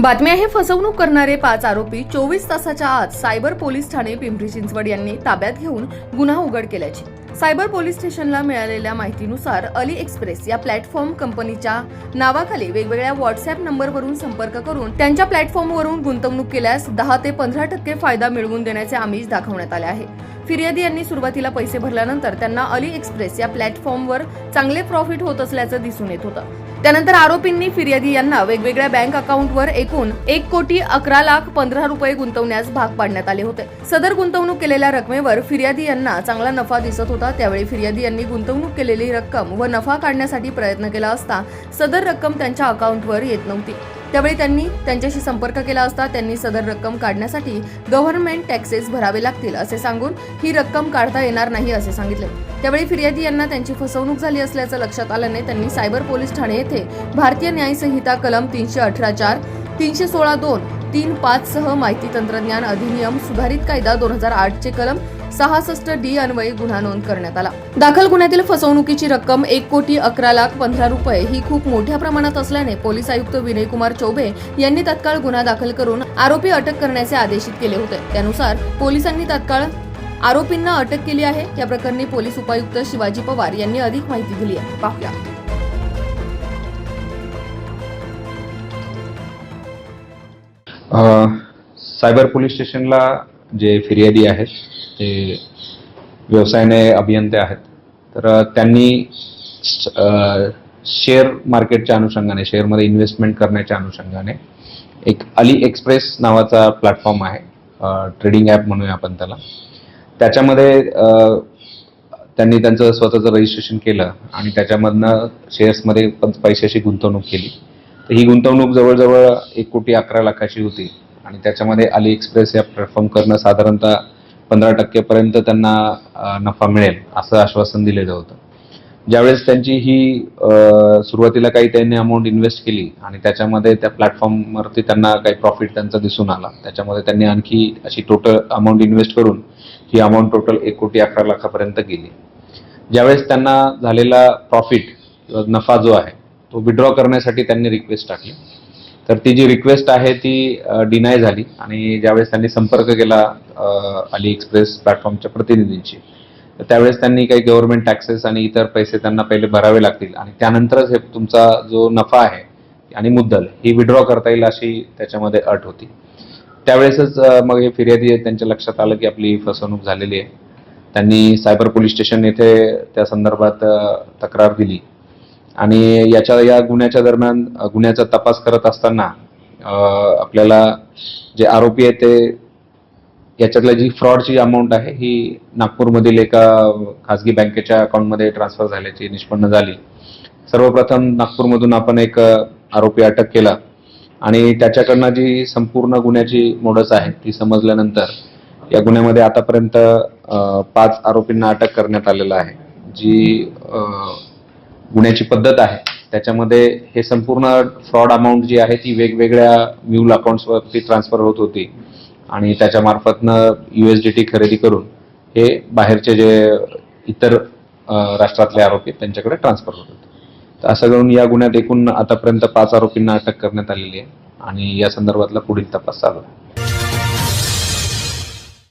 बातमी आहे फसवणूक करणारे पाच आरोपी चोवीस तासाच्या आत सायबर पोलीस ठाणे पिंपरी चिंचवड यांनी ताब्यात घेऊन गुन्हा उघड केल्याची. सायबर पोलीस स्टेशनला मिळालेल्या माहितीनुसार अली एक्सप्रेस या प्लॅटफॉर्म कंपनीच्या नावाखाली वेगवेगळ्या व्हॉट्सअप नंबरवरून संपर्क करून त्यांच्या प्लॅटफॉर्मवरून गुंतवणूक केल्यास दहा ते पंधरा टक्के फायदा मिळवून देण्याचे आमिष दाखवण्यात आले आहे. फिर्यादी यांनी सुरुवातीला पैसे भरल्यानंतर त्यांना अली एक्सप्रेस या प्लॅटफॉर्मवर चांगले प्रॉफिट होत असल्याचं दिसून येत होतं. त्यानंतर आरोपींनी फिर्यादी यांना वेगवेगळ्या बँक अकाउंटवर एकूण एक कोटी अकरा लाख पंधरा रुपये गुंतवण्यास भाग पाडण्यात आले होते. सदर गुंतवणूक केलेल्या रकमेवर फिर्यादी यांना चांगला नफा दिसत होता. त्यावेळी फिर्यादी यांनी गुंतवणूक केलेली रक्कम व नफा काढण्यासाठी प्रयत्न केला असता सदर रक्कम त्यांच्या अकाउंटवर येत नव्हती. त्यावेळी त्यांनी त्यांच्याशी संपर्क केला असता त्यांनी सदर रक्कम काढण्यासाठी गव्हर्नमेंट टॅक्सेस भरावे लागतील असे सांगून ही रक्कम काढता येणार नाही असे सांगितले. त्यावेळी फिर्यादी यांना त्यांची फसवणूक झाली असल्याचं लक्षात आल्याने त्यांनी सायबर पोलीस ठाणे येथे भारतीय न्यायसंहिता कलम तीनशे अठरा चार तीनशे सोळा दोन तीन पाच सह माहिती तंत्रज्ञान अधिनियम सुधारित कायदा दोन हजार आठचे कलम सहासष्ट डी अन्वये गुन्हा नोंद करण्यात आला. दाखल गुन्ह्यातील फसवणुकीची रक्कम एक कोटी अकरा लाख पंधरा रुपये ही खूप मोठ्या प्रमाणात असल्याने पोलीस आयुक्त विनयकुमार चौबे यांनी तत्काळ गुन्हा दाखल करून आरोपी अटक करण्याचे आदेशित केले होते. त्यानुसार पोलिसांनी तत्काळ आरोपींना अटक केली आहे. या प्रकरणी पोलीस उपायुक्त शिवाजी पवार यांनी अधिक माहिती दिली आहे. पाहूया. सायबर पोलीस स्टेशनला जे फिर्यादी आहेत ते व्यवसायाने अभियंते आहेत. तर त्यांनी शेअर मार्केटच्या अनुषंगाने शेअरमध्ये इन्व्हेस्टमेंट करण्याच्या अनुषंगाने एक अली एक्सप्रेस नावाचा प्लॅटफॉर्म आहे ट्रेडिंग ॲप म्हणूया आपण त्याला. त्याच्यामध्ये त्यांनी त्यांचं स्वतःचं रजिस्ट्रेशन केलं आणि त्याच्यामधनं शेअर्समध्ये पण पैशाची गुंतवणूक केली. तर ही गुंतवणूक जवळजवळ एक कोटी अकरा लाखाची होती. आणि त्याच्यामध्ये अली एक्सप्रेस या प्लॅटफॉर्म करणं साधारणतः पंधरा टक्केपर्यंत त्यांना नफा मिळेल असं आश्वासन दिलेलं होतं. ज्यावेळेस त्यांची ही सुरुवातीला काही त्यांनी अमाऊंट इन्व्हेस्ट केली आणि त्याच्यामध्ये त्या प्लॅटफॉर्मवरती त्यांना काही प्रॉफिट त्यांचा दिसून आला त्याच्यामध्ये त्यांनी आणखी अशी टोटल अमाऊंट इन्व्हेस्ट करून ही अमाऊंट टोटल एक कोटी अकरा लाखापर्यंत गेली. ज्यावेळेस त्यांना झालेला प्रॉफिट किंवा नफा जो आहे तो विड्रॉ करण्यासाठी त्यांनी रिक्वेस्ट टाकली. तर ती जी रिक्वेस्ट आहे ती डिनाय झाली आणि ज्यावेळेस त्यांनी संपर्क केला अली एक्सप्रेस प्लॅटफॉर्मच्या प्रतिनिधींशी तर त्यावेळेस त्यांनी काही गव्हर्नमेंट टॅक्सेस आणि इतर पैसे त्यांना पहिले भरावे लागतील आणि त्यानंतरच हे तुमचा जो नफा आहे आणि मुद्दल ही विड्रॉ करता येईल अशी त्याच्यामध्ये अट होती. त्यावेळेसच मग हे फिर्यादी त्यांच्या लक्षात आलं की आपली फसवणूक झालेली आहे. त्यांनी सायबर पोलीस स्टेशन येथे त्या संदर्भात तक्रार दिली. आणि याच्या या गुन्ह्याच्या दरम्यान गुन्ह्याचा तपास करत असताना आपल्याला जे आरोपी आहे ते याच्यातल्या जी फ्रॉडची अमाऊंट आहे ही नागपूरमधील एका खासगी बँकेच्या अकाउंटमध्ये ट्रान्सफर झाल्याची निष्पन्न झाली. सर्वप्रथम नागपूरमधून आपण एक आरोपी अटक केला. आणि त्याच्याकडनं जी संपूर्ण गुन्ह्याची मोडस आहे ती समजल्यानंतर या गुन्ह्यामध्ये आतापर्यंत पाच आरोपींना अटक करण्यात आलेलं आहे. जी गुन्ह्याची पद्धत आहे. त्याच्यामध्ये हे संपूर्ण फ्रॉड अमाऊंट जी आहे ती वेगवेगळ्या म्यूल अकाउंट्सवरती ट्रान्सफर होत होती. आणि त्याच्या मार्फतनं युएसडीटी खरेदी करून हे बाहेरचे जे इतर राष्ट्रातले आरोपी आहेत त्यांच्याकडे ट्रान्सफर होत होते. तर असं करून या गुन्ह्यात एकूण आतापर्यंत पाच आरोपींना अटक करण्यात आलेली आहे. आणि या संदर्भातला पुढील तपास चालू आहे.